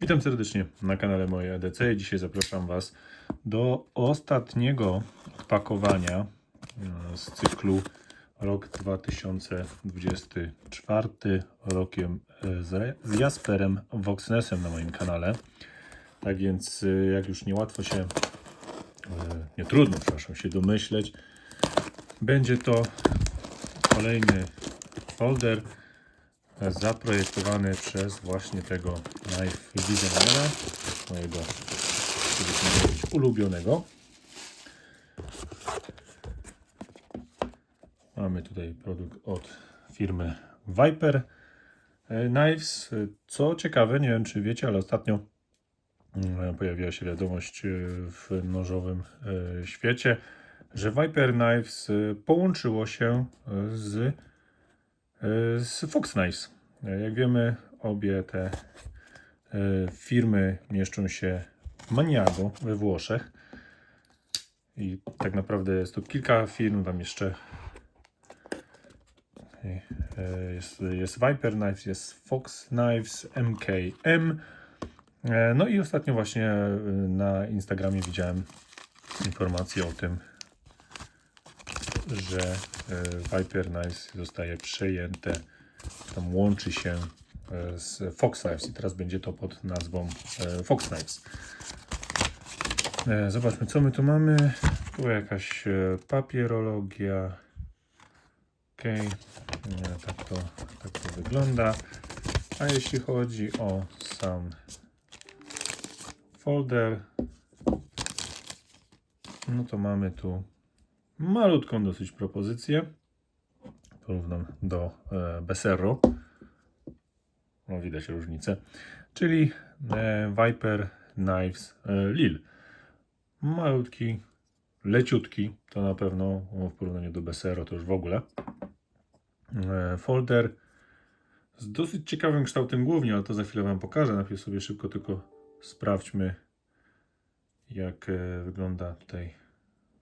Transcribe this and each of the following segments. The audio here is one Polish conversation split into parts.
Witam serdecznie na kanale Moje EDC. Dzisiaj zapraszam Was do ostatniego pakowania e, z cyklu rok 2024 rokiem e, z Jasperem Voxnessem na moim kanale. Tak więc e, jak już niełatwo się, nie trudno, przepraszam, się domyśleć, będzie to kolejny folder zaprojektowany przez właśnie tego knife designera, mojego ulubionego. Mamy tutaj produkt od firmy Viper e, Knives. Co ciekawe, nie wiem czy wiecie, ale ostatnio mm, pojawiła się wiadomość e, w nożowym e, świecie, że Viper Knives połączyło się z z Fox Knives. E, Jak wiemy, obie te e, firmy mieszczą się w Maniago we Włoszech. I tak naprawdę jest to kilka firm, tam jeszcze e, jest, jest Viper Knives, jest Fox Knives, MKM. E, No i ostatnio właśnie e, na Instagramie widziałem informację o tym, że e, Viper Knives zostaje przejęte, tam łączy się e, z Fox Knives i teraz będzie to pod nazwą e, Fox Knives. Zobaczmy, co my tu mamy. Tu jakaś papierologia. Ok, tak to, tak to wygląda. A jeśli chodzi o sam folder, no to mamy tu malutką dosyć propozycję. Porównam do e, Becerro. No, widać różnicę. Czyli e, Viper Knives e, Lil. Malutki, leciutki, to na pewno o, w porównaniu do Becerro to już w ogóle. Folder z dosyć ciekawym kształtem głównie, ale to za chwilę Wam pokażę. Najpierw sobie szybko tylko sprawdźmy, jak wygląda tutaj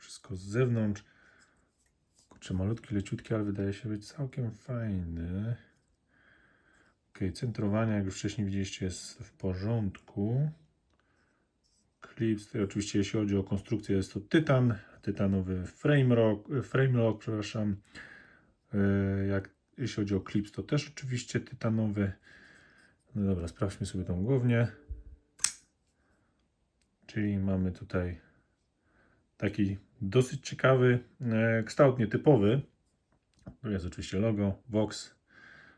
wszystko z zewnątrz. Kurczę, malutki, leciutki, ale wydaje się być całkiem fajny. Ok, centrowanie, jak już wcześniej widzieliście, jest w porządku. Clips, tutaj oczywiście jeśli chodzi o konstrukcję, jest to tytan, tytanowy frame lock, frame lock przepraszam. Yy, Jak, jeśli chodzi o clips, to też oczywiście tytanowy. No dobra, sprawdźmy sobie tą głownię. Czyli mamy tutaj taki dosyć ciekawy e, kształt nietypowy. Tu jest oczywiście logo Vox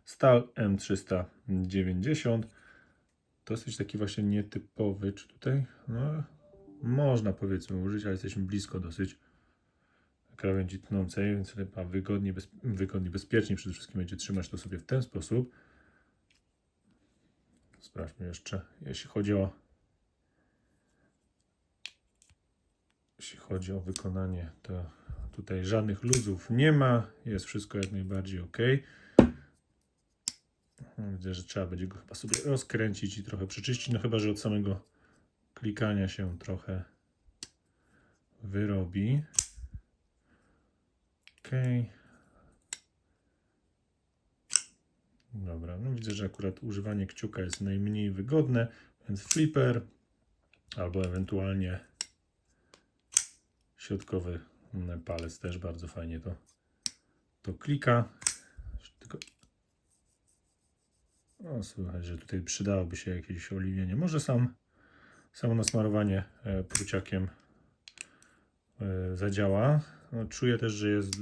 Stal M390. Dosyć taki właśnie nietypowy. Czy tutaj? No, można powiedzmy użyć, ale jesteśmy blisko dosyć krawędzi tnącej, więc chyba wygodniej, bez, bezpiecznie przede wszystkim będzie trzymać to sobie w ten sposób. Sprawdźmy jeszcze, jeśli chodzi o jeśli chodzi o wykonanie, to tutaj żadnych luzów nie ma. Jest wszystko jak najbardziej ok. Widzę, że trzeba będzie go chyba sobie rozkręcić i trochę przeczyścić. No chyba, że od samego klikania się trochę wyrobi. Ok. Dobra, no widzę, że akurat używanie kciuka jest najmniej wygodne, więc flipper albo ewentualnie środkowy mm, palec też bardzo fajnie to, to klika. Tylko o, słychać, że tutaj przydałoby się jakieś oliwienie. Może sam, samo nasmarowanie e, pruciakiem e, zadziała. No, czuję też, że jest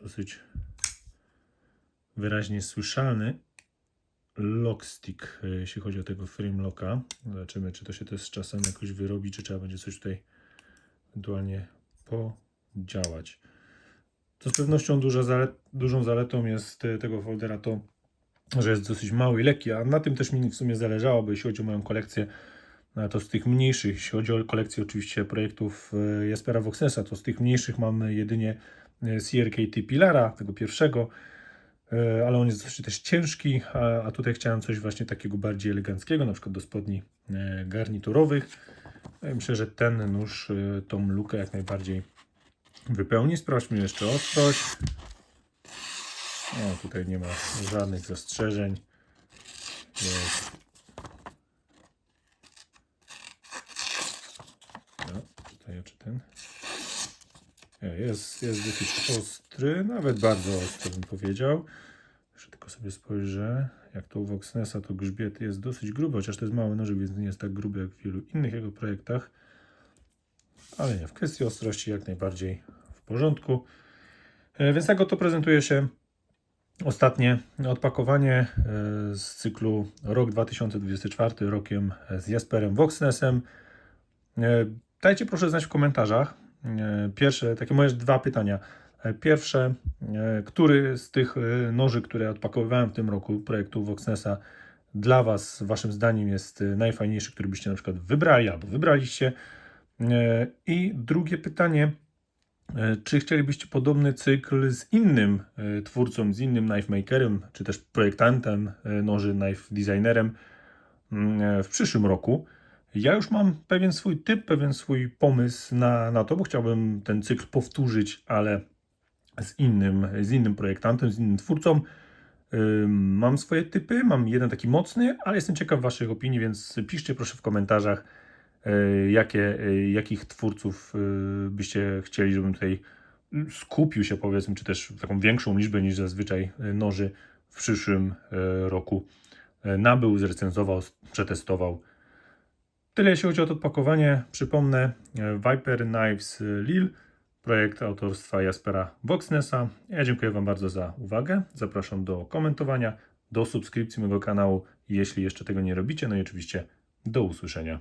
dosyć wyraźnie słyszalny lockstick, e, jeśli chodzi o tego frame locka. Zobaczymy, czy to się też czasem jakoś wyrobi, czy trzeba będzie coś tutaj ewentualnie podziałać. To z pewnością zalet, dużą zaletą jest e, tego foldera to, że jest dosyć mały i lekki, a na tym też mi w sumie zależało, bo jeśli chodzi o moją kolekcję, no to z tych mniejszych, jeśli chodzi o kolekcję oczywiście projektów e, Jaspera Voxnessa, to z tych mniejszych mamy jedynie e, CRKT Pilara, tego pierwszego, e, ale on jest dosyć też ciężki, a, tutaj chciałem coś właśnie takiego bardziej eleganckiego, na przykład do spodni e, garniturowych. Ja myślę, że ten nóż y, tą lukę jak najbardziej wypełni. Sprawdźmy jeszcze ostrość. No, tutaj nie ma żadnych zastrzeżeń. Jest. No, tutaj czy ten? Jest, jest dosyć ostry, nawet bardzo ostry bym powiedział. Jeszcze tylko sobie spojrzę, jak to u Voxnessa to grzbiet jest dosyć gruby, chociaż to jest mały nożyk, więc nie jest tak gruby jak w wielu innych jego projektach. Ale nie, w kwestii ostrości jak najbardziej w porządku. E, Więc tak oto prezentuje się ostatnie odpakowanie e, z cyklu rok 2024, rokiem z Jasperem Voxnessem. E, Dajcie proszę znać w komentarzach. Pierwsze, takie moje dwa pytania. E, Pierwsze, e, który z tych e, noży, które odpakowywałem w tym roku projektu Voxnessa dla Was, Waszym zdaniem jest najfajniejszy, który byście na przykład wybrali albo wybraliście? I drugie pytanie, czy chcielibyście podobny cykl z innym twórcą, z innym knife makerem, czy też projektantem noży, knife designerem mm, w przyszłym roku? Ja już mam pewien swój typ, pewien swój pomysł na, na to, bo chciałbym ten cykl powtórzyć, ale z innym, z innym projektantem, z innym twórcą. Mam swoje typy, mam jeden taki mocny, ale jestem ciekaw Waszych opinii, więc piszcie proszę w komentarzach, y, jakie, y, jakich twórców y, byście chcieli, żebym tutaj skupił się, powiedzmy, czy też taką większą liczbę niż zazwyczaj noży w przyszłym roku nabył, zrecenzował, przetestował. Tyle jeśli chodzi o to odpakowanie. Przypomnę, Viper Knives Lille, projekt autorstwa Jaspera Voxnessa. Ja dziękuję Wam bardzo za uwagę. Zapraszam do komentowania, do subskrypcji mojego kanału, jeśli jeszcze tego nie robicie. No i oczywiście do usłyszenia